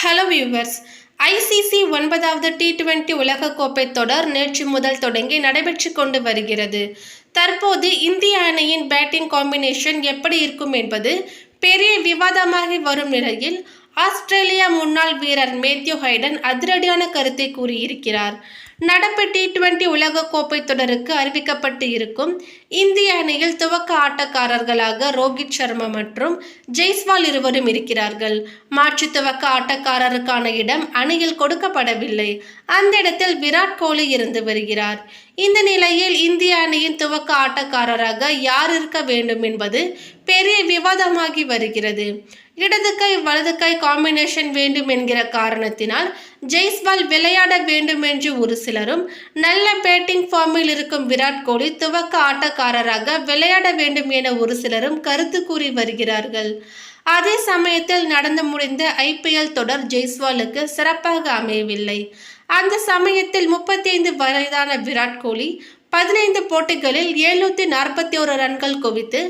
Hello viewers ICC ஒன்பதாவது T twenty உலகக்கோப்பை தொடர் நேற்று முதல் தொடங்கி நடைபெற்று கொண்டு வருகிறது. தற்போது இந்திய அணியின் பேட்டிங் காம்பினேஷன் எப்படி இருக்கும் என்பது பெரிய விவாதமாகி வரும் நிலையில் ஆஸ்திரேலியா முன்னாள் வீரர் மேத்யூ ஹைடன் அதிரடியான கருத்தை கூறியிருக்கிறார். நடப்பு டி டுவெண்டி உலகக்கோப்பை தொடருக்கு அறிவிக்கப்பட்டு இருக்கும். இந்திய அணியில் துவக்க ஆட்டக்காரர்களாக ரோஹித் சர்மா மற்றும் ஜெய்ஸ்வால் இருவரும் இருக்கிறார்கள். மாற்று துவக்க ஆட்டக்காரருக்கான இடம் அணியில் கொடுக்கப்படவில்லை. அந்த இடத்தில் விராட் கோலி இருந்து வருகிறார். இந்த நிலையில் இந்திய அணியின் துவக்க ஆட்டக்காரராக யார் இருக்க வேண்டும் என்பது பெரிய விவாதமாகி வருகிறது. இடது கை வலது கை காம்பினேஷன் வேண்டும் என்கிற காரணத்தினால் ஜெய்ஸ்வால் விளையாட வேண்டும் என்று ஒரு சிலரும் நல்ல பேட்டிங் ஃபார்மில் இருக்கும் விராட் கோலி துவக்க ஆட்டக்காரராக விளையாட வேண்டும் என ஒரு சிலரும் கருத்து கூறி வருகிறார்கள். அதே சமயத்தில் நடந்து முடிந்த ஐபிஎல் தொடர் ஜெய்ஸ்வாலுக்கு சிறப்பாக அமையவில்லை. அந்த சமயத்தில் முப்பத்தி ஐந்து வயதான விராட் கோலி பதினைந்து போட்டிகளில் எழுநூத்தி நாற்பத்தி ஒரு ரன்கள் குவித்து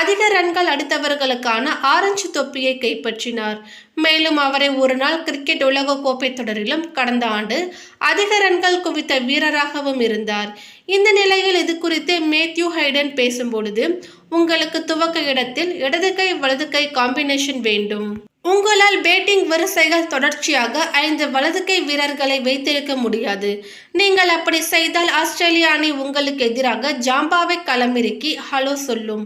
அதிக ரன்கள் அடித்தவர்களுக்கான ஆரஞ்சு தொப்பியை கைப்பற்றினார். மேலும் அவரை ஒரு நாள் கிரிக்கெட் உலக கோப்பை தொடரிலும் கடந்த ஆண்டு அதிக ரன்கள் குவித்த வீரராகவும் இருந்தார். இந்த நிலையில் இது குறித்து மேத்யூ ஹைடன் பேசும்பொழுது உங்களுக்கு துவக்க இடத்தில் இடது கை வலது கை காம்பினேஷன் வேண்டும். உங்களால் பேட்டிங் வரிசைகள் தொடர்ச்சியாக ஐந்து வலது கை வீரர்களை வைத்திருக்க முடியாது. நீங்கள் அப்படி செய்தால் ஆஸ்திரேலிய அணி உங்களுக்கு எதிராக ஜாம்பாவை களமிறக்கி ஹலோ சொல்லும்.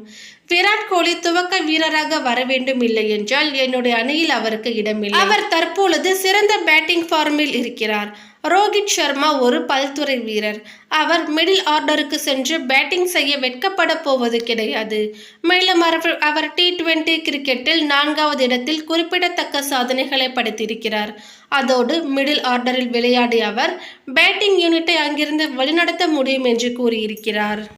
விராட் கோலி துவக்க வீரராக வர வேண்டும் இல்லை என்றால் என்னுடைய அணியில் அவருக்கு இடமில்லை. அவர் தற்பொழுது சிறந்த பேட்டிங் ஃபார்மில் இருக்கிறார். ரோஹித் சர்மா ஒரு பல்துறை வீரர். அவர் மிடில் ஆர்டருக்கு சென்று பேட்டிங் செய்ய வெட்கப்பட போவது கிடையாது. மேலும் அவர் அவர் டி டுவெண்டி கிரிக்கெட்டில் நான்காவது இடத்தில் குறிப்பிடத்தக்க சாதனைகளை படைத்திருக்கிறார். அதோடு மிடில் ஆர்டரில் விளையாடிய அவர் பேட்டிங் யூனிட்டை அங்கிருந்து வழிநடத்த முடியும் என்று கூறியிருக்கிறார்.